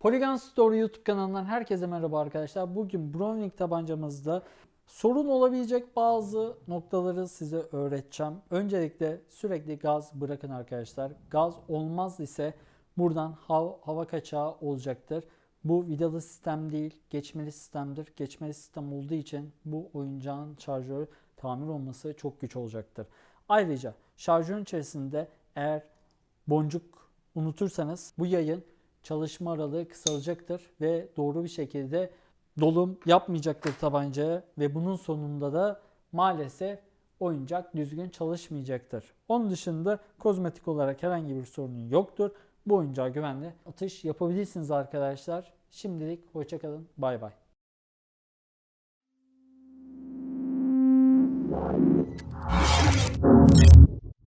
Polygon Store YouTube kanalından herkese merhaba arkadaşlar. Bugün Browning tabancamızda sorun olabilecek bazı noktaları size öğreteceğim. Öncelikle sürekli gaz bırakın arkadaşlar. Gaz olmaz ise buradan hav- hava kaçağı olacaktır. Bu vidalı sistem değil, geçmeli sistemdir. Geçmeli sistem olduğu için bu oyuncağın şarjörü tamir olması çok güç olacaktır. Ayrıca şarjörün içerisinde eğer boncuk unutursanız bu yayın çalışma aralığı kısalacaktır ve doğru bir şekilde dolum yapmayacaktır tabancaya ve bunun sonunda da maalesef oyuncak düzgün çalışmayacaktır. Onun dışında kozmetik olarak herhangi bir sorunun yoktur. Bu oyuncağı güvenle atış yapabilirsiniz arkadaşlar. Şimdilik hoşçakalın. Bay bay.